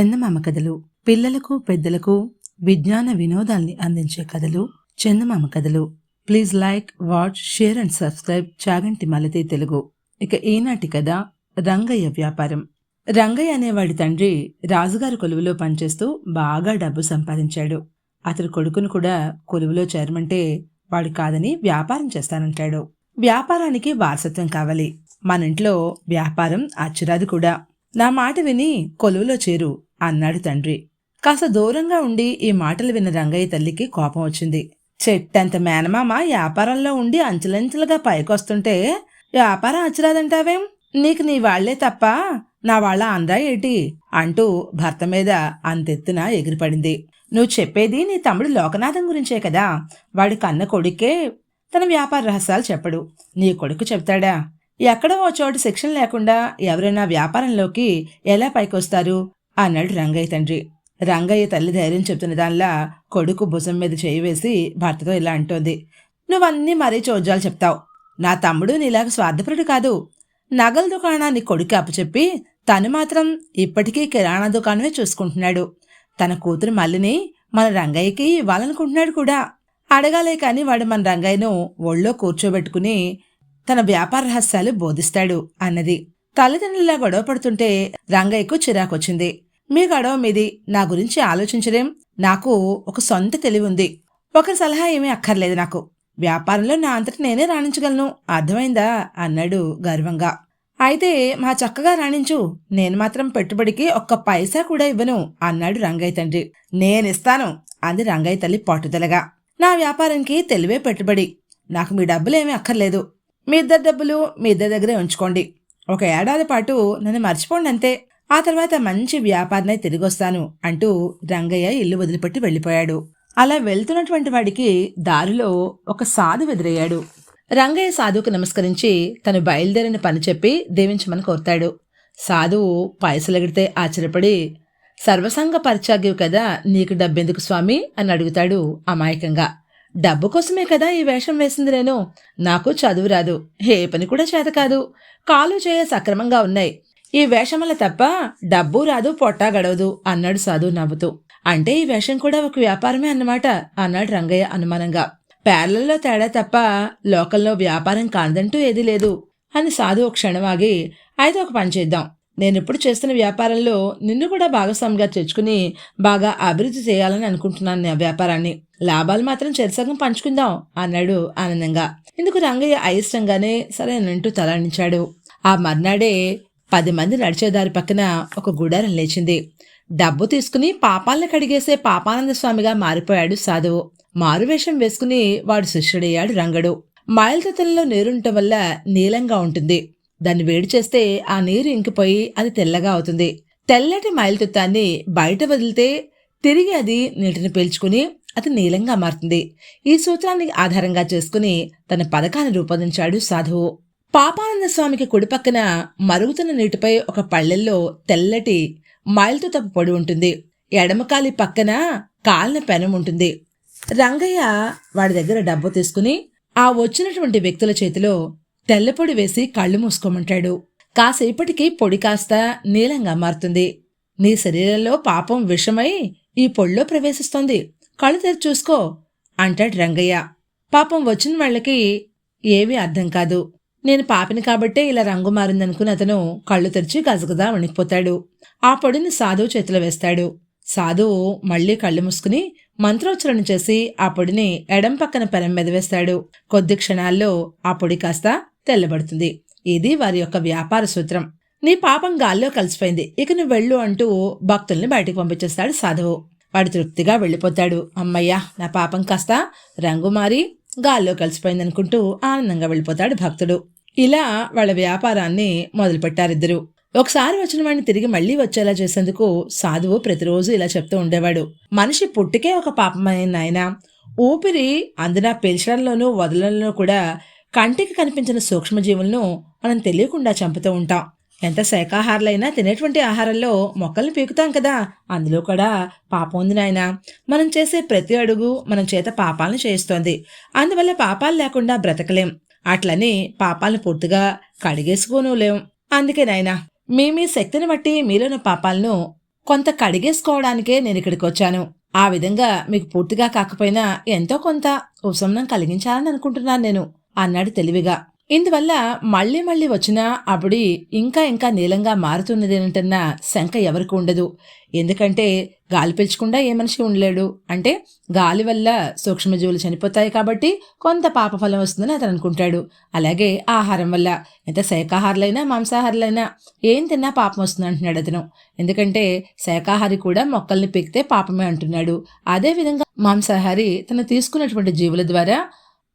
చందమామ కథలు పిల్లలకు పెద్దలకు విజ్ఞాన వినోదాల్ని అందించే కథలు చందమామ కథలు. Please like watch share and subscribe Chaganti Malathi Telugu. ఇక ఈనాటి కథ రంగయ్య వ్యాపారం. రంగయ్య అనేవాడి తండ్రి రాజుగారి కొలువులో పనిచేస్తూ బాగా డబ్బు సంపాదించాడు. అతని కొడుకును కూడా కొలువులో చేరమంటే వాడు కాదని వ్యాపారం చేస్తానంటాడు. వ్యాపారానికి వారసత్వం కావాలి. మన ఇంట్లో వ్యాపారం అచ్చురాది కూడా. నా మాట విని కొలువులో చేరు. అన్నాడు తండ్రి. కాస్త దూరంగా ఉండి ఈ మాటలు విన్న రంగయ్య తల్లికి కోపం వచ్చింది. చెట్టంత మేనమామ వ్యాపారంలో ఉండి అంచెలంచెలుగా పైకొస్తుంటే వ్యాపారం అచ్చరాదంటావేం నీకు నీ వాళ్ళే తప్ప నా వాళ్ళ అందా ఏటి? అంటూ భర్త మీద అంతెత్తున ఎగిరిపడింది. నువ్వు చెప్పేది నీ తమ్ముడు లోకనాథం గురించే కదా. వాడి కన్న కొడుకే తన వ్యాపార రహస్యాలు చెప్పడు. నీ కొడుకు చెప్తాడా? ఎక్కడో ఓ చోటు శిక్షణ లేకుండా ఎవరైనా వ్యాపారంలోకి ఎలా పైకొస్తారు? అన్నాడు రంగయ్య తండ్రి. రంగయ్య తల్లి ధైర్యం చెప్తున్న దానిలా కొడుకు భుజం మీద చేయి వేసి భర్తతో ఇలా అంటోంది. నువ్వన్నీ మరీ చోద్యాలు చెప్తావు. నా తమ్ముడు నీలాగ స్వార్థపరుడు కాదు. నగల దుకాణాన్ని కొడుకు అప్పచెప్పి తను మాత్రం ఇప్పటికీ కిరాణా దుకాణమే చూసుకుంటున్నాడు. తన కూతురు మల్లిని మన రంగయ్యకి ఇవ్వాలనుకుంటున్నాడు కూడా. అడగాలే కాని వాడు మన రంగయ్యను ఒళ్ళో కూర్చోబెట్టుకుని తన వ్యాపార రహస్యాలు బోధిస్తాడు అన్నది. తల్లిదండ్రులా గొడవ పడుతుంటే రంగయ్యకు చిరాకొచ్చింది. మీ గొడవ మీది నా గురించి ఆలోచించలేం. నాకు ఒక సొంత తెలివి ఉంది ఒకరి సలహా ఏమీ అక్కర్లేదు నాకు. వ్యాపారంలో నా అంతటి నేనే రాణించగలను. అర్థమైందా? అన్నాడు గర్వంగా. అయితే మా చక్కగా రాణించు. నేను మాత్రం పెట్టుబడికి ఒక్క పైసా కూడా ఇవ్వను అన్నాడు రంగయ్య తండ్రి. నేనిస్తాను అంది రంగయ్య తల్లి పట్టుదలగా నా వ్యాపారానికి తెలివే పెట్టుబడి. నాకు మీ డబ్బులేమీ అక్కర్లేదు. మీ ఇద్దరు డబ్బులు మీ ఇద్దరి దగ్గరే ఉంచుకోండి. ఒక ఏడాది పాటు నన్ను మర్చిపోండి అంతే ఆ తర్వాత మంచి వ్యాపారనే తిరిగొస్తాను అంటూ రంగయ్య ఇల్లు వదిలిపెట్టి వెళ్ళిపోయాడు. అలా వెళ్తున్నటువంటి వాడికి దారిలో ఒక సాధు ఎదురయ్యాడు. రంగయ్య సాధువుకు నమస్కరించి తను బయలుదేరిన పని చెప్పి దీవించమని కోరుతాడు. సాధువు పైసలెగిడితే ఆశ్చర్యపడి సర్వసంగ పరిత్యాగ్యవు కదా నీకు డబ్బెందుకు స్వామి? అని అడుగుతాడు అమాయకంగా. డబ్బు కోసమే కదా ఈ వేషం వేసింది నేను నాకు చదువు రాదు. ఏ పని కూడా చేత కాదు. కాలు చేయ సక్రమంగా ఉన్నాయి. ఈ వేషం వల్ల తప్ప డబ్బు రాదు పొట్టా గడవదు అన్నాడు సాధు నవ్వుతూ. అంటే ఈ వేషం కూడా ఒక వ్యాపారమే అన్నమాట అన్నాడు రంగయ్య అనుమానంగా. పేర్లలో తేడా తప్ప లోకల్లో వ్యాపారం కాదంటూ ఏదీ లేదు అని సాధు ఒక క్షణమాగి అయితే ఒక పని చేద్దాం. నేను ఇప్పుడు చేస్తున్న వ్యాపారంలో నిన్ను కూడా భాగస్వామిగా తెచ్చుకుని బాగా అభివృద్ధి చేయాలని అనుకుంటున్నాను నా వ్యాపారాన్ని. లాభాలు మాత్రం చెరసగం పంచుకుందాం అన్నాడు ఆనందంగా. ఇందుకు రంగయ్య అయిష్టంగానే సరేనంటూ తలాడించాడు ఆ మర్నాడే పది మంది నడిచేదారి పక్కన ఒక గుడారం లేచింది. డబ్బు తీసుకుని పాపాలను కడిగేసే పాపానంద స్వామిగా మారిపోయాడు సాధువు. మారువేషం వేసుకుని వాడు శిష్యుడయ్యాడు రంగడు. మాయలతతంలో నీరుండటం వల్ల నీలంగా ఉంటుంది. దాన్ని వేడి చేస్తే ఆ నీరు ఇంకిపోయి అది తెల్లగా అవుతుంది. తెల్లటి మైలుతుత్తాన్ని బయట వదిలితే తిరిగి అది నీటిని పీల్చుకుని అది నీలంగా మారుతుంది. ఈ సూత్రాన్ని ఆధారంగా చేసుకుని తన పథకాన్ని రూపొందించాడు సాధువు. పాపానంద స్వామికి కుడిపక్కన మరుగుతున్న నీటిపై ఒక పళ్ళెల్లో తెల్లటి మైలుతో తప్పు పొడి ఉంటుంది. ఎడమకాలి పక్కన కాలిన పెనం ఉంటుంది. రంగయ్య వాడి దగ్గర డబ్బు తీసుకుని ఆ వచ్చినటువంటి వ్యక్తుల చేతిలో తెల్లపొడి వేసి కళ్ళు మూసుకోమంటాడు. కాసేపటికి పొడి కాస్త నీలంగా మారుతుంది. నీ శరీరంలో పాపం విషమై ఈ పొడిలో ప్రవేశిస్తోంది. కళ్ళు తెరిచి చూసుకో అంటాడు రంగయ్య. పాపం వచ్చిన వాళ్ళకి ఏమీ అర్థం కాదు. నేను పాపిని కాబట్టే ఇలా రంగు మారిందనుకుని అతను కళ్ళు తెరిచి గజగదా వణికిపోతాడు. ఆ పొడిని సాధువు చేతిలో వేస్తాడు. సాధువు మళ్ళీ కళ్ళు మూసుకుని మంత్రోచ్చరణ చేసి ఆ పొడిని ఎడం పక్కన పెనం మీద వేస్తాడు. కొద్ది క్షణాల్లో ఆ పొడి కాస్త తెల్లబడుతుంది. ఇది వారి యొక్క వ్యాపార సూత్రం. నీ పాపం గాల్లో కలిసిపోయింది. ఇక నువ్వు వెళ్ళు అంటూ భక్తుల్ని బయటకు పంపించేస్తాడు సాధువు. వాడు తృప్తిగా వెళ్ళిపోతాడు. అమ్మయ్యా నా పాపం కాస్త రంగు మారి గాల్లో కలిసిపోయింది అనుకుంటూ ఆనందంగా వెళ్ళిపోతాడు భక్తుడు. ఇలా వాళ్ళ వ్యాపారాన్ని మొదలుపెట్టారిద్దరు. ఒకసారి వచ్చిన వాడిని తిరిగి మళ్ళీ వచ్చేలా చేసేందుకు సాధువు ప్రతిరోజు ఇలా చెప్తూ ఉండేవాడు. మనిషి పుట్టికే ఒక పాపమైన ఆయన ఊపిరి అందున పీల్చడంలోనూ వదలడంలో కూడా కంటికి కనిపించిన సూక్ష్మజీవులను మనం తెలియకుండా చంపుతూ ఉంటాం. ఎంత శాఖాహారులైనా తినేటువంటి ఆహారంలో మొక్కల్ని పీకుతాం కదా. అందులో కూడా పాపం ఉంది నాయన. మనం చేసే ప్రతి అడుగు మనం చేత పాపాలను చేయిస్తోంది. అందువల్ల పాపాలు లేకుండా బ్రతకలేం. అట్లని పాపాలను పూర్తిగా కడిగేసుకోను లేం అందుకే నాయన మీ మీ శక్తిని బట్టి మీలోని పాపాలను కొంత కడిగేసుకోవడానికే నేను ఇక్కడికి వచ్చాను. ఆ విధంగా మీకు పూర్తిగా కాకపోయినా ఎంతో కొంత ఉపశమనం కలిగించాలని అనుకుంటున్నాను నేను. అన్నాడు తెలివిగా. ఇందువల్ల మళ్ళీ మళ్ళీ వచ్చినా అబుడి ఇంకా ఇంకా నీలంగా మారుతున్నదేనంటన్న శంక ఎవరికి ఉండదు. ఎందుకంటే గాలి పీల్చకుండా ఏ మనిషి ఉండలేడు. అంటే గాలి వల్ల సూక్ష్మజీవులు చనిపోతాయి కాబట్టి కొంత పాపఫలం వస్తుందని అతను అనుకుంటాడు. అలాగే ఆహారం వల్ల ఎంత శాఖాహారులైనా మాంసాహారులైనా ఏం తిన్నా పాపం వస్తుంది అంటున్నాడు అతను. ఎందుకంటే శాఖాహారి కూడా మొక్కల్ని పెక్తే పాపమే అంటున్నాడు. అదేవిధంగా మాంసాహారి తను తీసుకున్నటువంటి జీవుల ద్వారా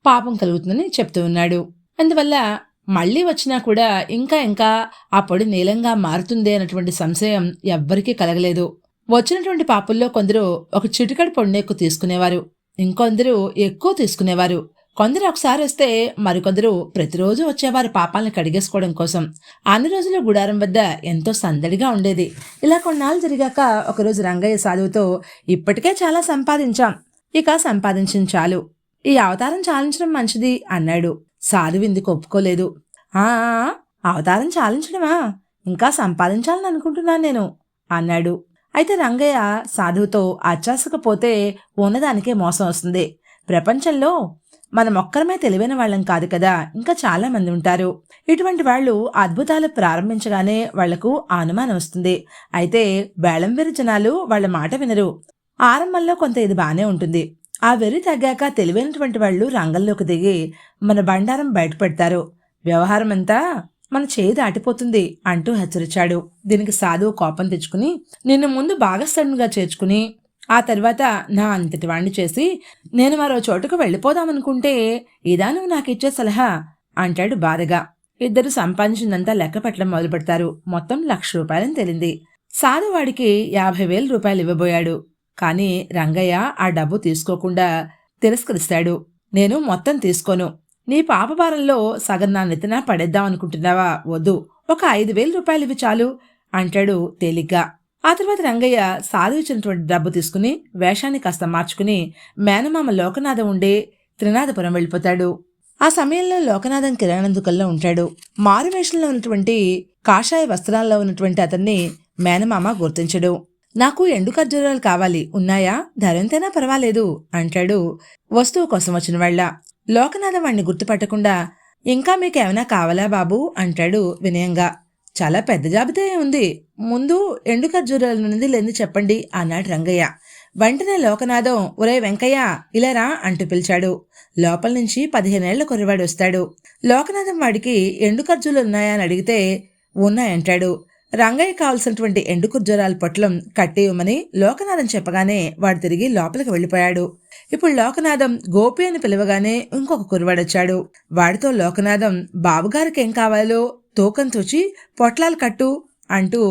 పాపం కలుగుతుందని చెప్తూ ఉన్నాడు. అందువల్ల మళ్ళీ వచ్చినా కూడా ఇంకా ఇంకా ఆ పొడి నీలంగా మారుతుంది అన్నటువంటి సంశయం ఎవ్వరికీ కలగలేదు. వచ్చినటువంటి పాపుల్లో కొందరు ఒక చిటికడి పొడినెక్కు తీసుకునేవారు. ఇంకొందరు ఎక్కువ తీసుకునేవారు. కొందరు ఒకసారి వస్తే మరికొందరు ప్రతిరోజు వచ్చేవారు పాపాలను కడిగేసుకోవడం కోసం. అన్ని రోజులు గుడారం వద్ద ఎంతో సందడిగా ఉండేది. ఇలా కొన్నాళ్ళు జరిగాక ఒకరోజు రంగయ్య సాధువుతో ఇప్పటికే చాలా సంపాదించాం. ఇక సంపాదించిన చాలు. ఈ అవతారం చాలించడం మంచిది అన్నాడు. సాధువు ఇందుకు ఒప్పుకోలేదు. ఆ అవతారం చాలించడమా? ఇంకా సంపాదించాలని అనుకుంటున్నాను నేను అన్నాడు. అయితే రంగయ్య సాధువుతో అచ్చాసకపోతే ఉన్నదానికే మోసం వస్తుంది. ప్రపంచంలో మనం ఒక్కరమే తెలివైన వాళ్ళం కాదు కదా ఇంకా చాలా మంది ఉంటారు. ఇటువంటి వాళ్ళు అద్భుతాలు ప్రారంభించగానే వాళ్ళకు అనుమానం వస్తుంది. అయితే బేళం జనాలు వాళ్ళ మాట వినరు. ఆరంభంలో కొంత ఇది బానే ఉంటుంది. ఆ వెర్రి తగ్గాక తెలివైనటువంటి వాళ్ళు రంగంలోకి దిగి మన బండారం బయటపెడతారు. వ్యవహారం అంతా మన చేయి దాటిపోతుంది అంటూ హెచ్చరించాడు. దీనికి సాధువు కోపం తెచ్చుకుని నిన్ను ముందు భాగస్థునిగా చేర్చుకుని ఆ తర్వాత నా అంతటి వాణ్ణి చేసి నేను మరో చోటుకు వెళ్ళిపోదామనుకుంటే ఇదా నువ్వు నాకిచ్చే సలహా అంటాడు బాధగా. ఇద్దరు సంపాదించిందంతా లెక్క పెట్టడం మొదలు పెడతారు మొత్తం లక్ష రూపాయలని తెలింది. సాధువాడికి యాభై వేల రూపాయలు ఇవ్వబోయాడు. కానీ రంగయ్య ఆ డబ్బు తీసుకోకుండా తిరస్కరిస్తాడు. నేను మొత్తం తీసుకోను. నీ పాపభారంలో సగం నా నెత్తిన పడేద్దాం అనుకుంటున్నావా? వద్దు. ఒక ఐదు వేల రూపాయలు ఇవి చాలు అంటాడు తేలిగ్గా. ఆ తర్వాత రంగయ్య సాధించినటువంటి డబ్బు తీసుకుని వేషాన్ని కాస్త మార్చుకుని మేనమామ లోకనాథం ఉండే త్రినాథపురం వెళ్ళిపోతాడు. ఆ సమయంలో లోకనాథం కిరాణం దుకాణంలో ఉంటాడు. మారువేషంలో ఉన్నటువంటి కాషాయ వస్త్రాల్లో ఉన్నటువంటి అతన్ని మేనమామ గుర్తించడు. నాకు ఎండు ఖర్జూరాలు కావాలి. ఉన్నాయా? ధరెంతైనా పర్వాలేదు అంటాడు. వస్తువు కోసం వచ్చిన వాళ్ళ లోకనాథం వాణ్ణి గుర్తుపట్టకుండా ఇంకా మీకేమైనా కావాలా బాబు? అంటాడు వినయంగా. చాలా పెద్ద జాబితా ఉంది ముందు ఎండు ఖర్జూరాల నుండి లేని చెప్పండి అన్నాడు రంగయ్య. వెంటనే లోకనాథం ఒరే వెంకయ్య ఇలారా అంటూ పిలిచాడు. లోపల నుంచి పదిహేనేళ్ళ కుర్రవాడు వస్తాడు. లోకనాథం వాడికి ఎండు ఖర్జూలు ఉన్నాయా? అని అడిగితే ఉన్నాయంటాడు. రంగయ్య కావలసినటువంటి ఎండు కుర్జోరాల పొట్లం కట్టేయమని లోకనాథం చెప్పగానే వాడు తిరిగి లోపలికి వెళ్ళిపోయాడు. ఇప్పుడు లోకనాథం గోపి అని పిలవగానే ఇంకొక కుర్రవాడొచ్చాడు వాడితో లోకనాథం బాబుగారికి ఏం కావాలో తూకం తూచి పొట్లాలు కట్టు అంటూ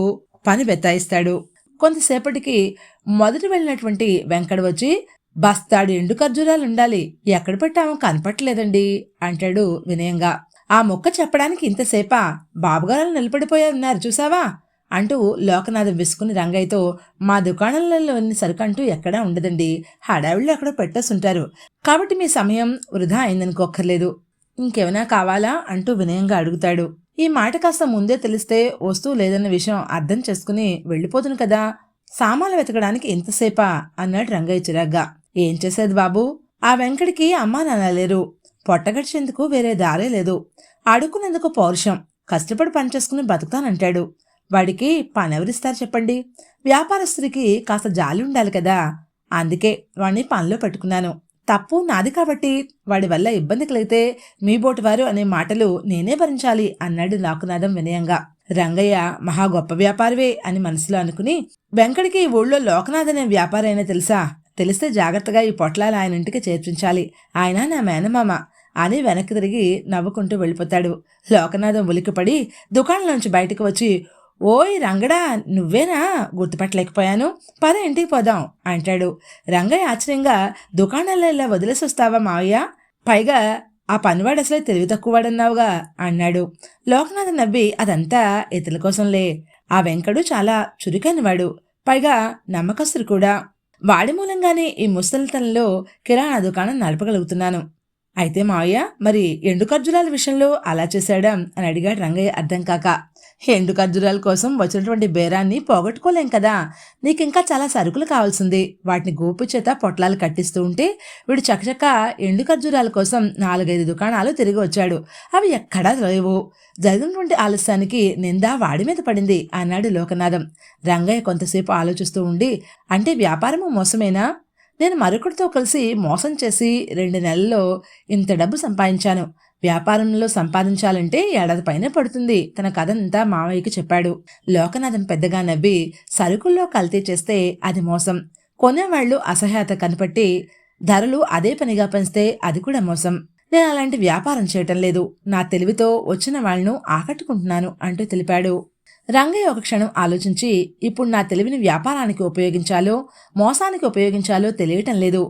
పని బెత్తాయిస్తాడు. కొంతసేపటికి మొదటి వెళ్ళినటువంటి వెంకట వచ్చి బస్తాడు ఎండు ఖర్జూరాలు ఉండాలి. ఎక్కడ పెట్టామో కనపట్టలేదండి అంటాడు వినయంగా. ఆ మొక్క చెప్పడానికి ఇంతసేపా? బాబుగారు నిలబడిపోయా ఉన్నారు చూసావా? అంటూ లోకనాథం విసుకుని రంగయ్యతో మా దుకాణంలోని సరుకంటూ ఎక్కడా ఉండదండి. హడావిళ్ళు అక్కడ పెట్టేస్తుంటారు కాబట్టి మీ సమయం వృధా అయిందనుకోక్కర్లేదు. ఇంకేమైనా కావాలా? అంటూ వినయంగా అడుగుతాడు. ఈ మాట కాస్త ముందే తెలిస్తే వస్తువు లేదన్న విషయం అర్థం చేసుకుని వెళ్ళిపోతుంది కదా? సామాన్లు వెతకడానికి ఎంతసేపా అన్నాడు రంగయ్య చిరాగ్గా. ఏం చేసేది బాబు? ఆ వెంకటికి అమ్మా నాన్న లేరు. పొట్టగడిచేందుకు వేరే దారే లేదు. ఆడుకునేందుకు పౌరుషం. కష్టపడి పనిచేసుకుని బతుకుతానంటాడు. వాడికి పనెవరిస్తారు చెప్పండి? వ్యాపారస్తుడికి కాస్త జాలి ఉండాలి కదా. అందుకే వాడిని పనిలో పెట్టుకున్నాను. తప్పు నాది కాబట్టి వాడి వల్ల ఇబ్బంది కలిగితే మీ బోటివారు అనే మాటలు నేనే భరించాలి అన్నాడు నాకునాదం వినయంగా. రంగయ్య మహా గొప్ప వ్యాపారవే అని మనసులో అనుకుని వెంకడికి ఊళ్ళో లోకనాథ్ అనే వ్యాపారైనా తెలుసా? తెలిస్తే జాగ్రత్తగా ఈ పొట్లాలు ఆయన ఇంటికి చేర్పించాలి. ఆయన నా మేనమామ. అని వెనక్కి తిరిగి నవ్వుకుంటూ వెళ్ళిపోతాడు. లోకనాథం ఉలికిపడి దుకాణంలోంచి బయటకు వచ్చి ఓయ్ రంగడా నువ్వేనా? గుర్తుపట్టలేకపోయాను. పద ఇంటికి పోదాం అంటాడు. రంగయ్య ఆశ్చర్యంగా దుకాణాల్లో ఇలా వదిలేసి వస్తావా మావయ్య? పైగా ఆ పనివాడు అసలే తెలివి తక్కువవాడన్నావుగా అన్నాడు. లోకనాథ్ నవ్వి అదంతా ఇతరుల కోసంలే. ఆ వెంకడు చాలా చురుకైనవాడు. పైగా నమ్మకస్తుడు కూడా. వాడి మూలంగానే ఈ ముసలితనంలో కిరాణా దుకాణం నడపగలుగుతున్నాను. అయితే మావయ్య మరి ఎండు ఖర్జురాల విషయంలో అలా చేశాడా అని అడిగాడు రంగయ్య అర్థం కాక. ఎండు ఖర్జూరాల కోసం వచ్చినటువంటి బేరాన్ని పోగొట్టుకోలేం కదా? నీకు ఇంకా చాలా సరుకులు కావాల్సింది. వాటిని గోపు చేత పొట్లాలు కట్టిస్తూ ఉంటే వీడు చకచక ఎండు ఖర్జూరాల కోసం నాలుగైదు దుకాణాలు తిరిగి వచ్చాడు. అవి ఎక్కడా లేవు. జరిగినటువంటి ఆలస్యానికి నిందా వాడి మీద పడింది అన్నాడు లోకనాథం. రంగయ్య కొంతసేపు ఆలోచిస్తూ ఉండి అంటే వ్యాపారము మోసమేనా? నేను మరొకరితో కలిసి మోసం చేసి రెండు నెలల్లో ఇంత డబ్బు సంపాదించాను. వ్యాపారంలో సంపాదించాలంటే ఏడాది పైన పడుతుంది. తన కథంతా మావయ్యకి చెప్పాడు. లోకనాథం పెద్దగా నవ్వి సరుకుల్లో కల్తీ చేస్తే అది మోసం. కొనేవాళ్ళు అసహ్యత కనిపట్టి ధరలు అదే పనిగా పెంచితే అది కూడా మోసం. నేను అలాంటి వ్యాపారం చేయటం లేదు. నా తెలివితో వచ్చిన వాళ్ళను ఆకట్టుకుంటున్నాను అంటూ తెలిపాడు. రంగయ్య ఒక క్షణం ఆలోచించి ఇప్పుడు నా తెలివిని వ్యాపారానికి ఉపయోగించాలో మోసానికి ఉపయోగించాలో తెలియటం లేదు.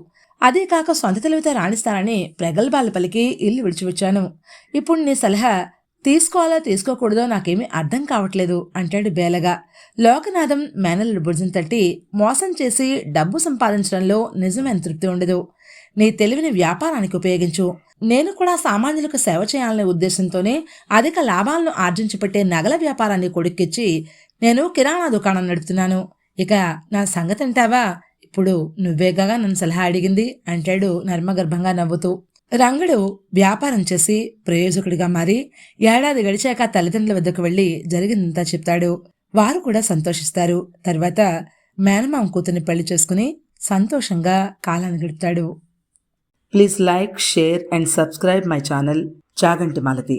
అదే కాక సొంత తెలివితో రాణిస్తానని ప్రగల్భాలు పలికి ఇల్లు విడిచివచ్చాను ఇప్పుడు నీ సలహా తీసుకోవాలో తీసుకోకూడదో నాకేమీ అర్థం కావట్లేదు అంటాడు బేలగా. లోకనాథం మేనల్లుడు భుజం తట్టి మోసం చేసి డబ్బు సంపాదించడంలో నిజమైన తృప్తి ఉండదు. నీ తెలివిని వ్యాపారానికి ఉపయోగించు. నేను కూడా సామాన్యులకు సేవ చేయాలనే ఉద్దేశంతోనే అధిక లాభాలను ఆర్జించి పెట్టే నగల వ్యాపారాన్ని కొడుక్కిచ్చి నేను కిరాణా దుకాణం నడుపుతున్నాను. ఇక నా సంగతి అంటావా? ఇప్పుడు నువ్వేగా నన్ను సలహా అడిగింది అంటాడు నర్మగర్భంగా నవ్వుతూ. రంగడు వ్యాపారం చేసి ప్రయోజకుడిగా మారి ఏడాది గడిచాక తల్లిదండ్రుల వద్దకు వెళ్ళి జరిగిందంతా చెప్తాడు. వారు కూడా సంతోషిస్తారు. తర్వాత మేనమామ కూతుర్ని పెళ్ళి చేసుకుని సంతోషంగా కాలాన్ని గడుపుతాడు. Please like share and subscribe my channel Chaganti Malathi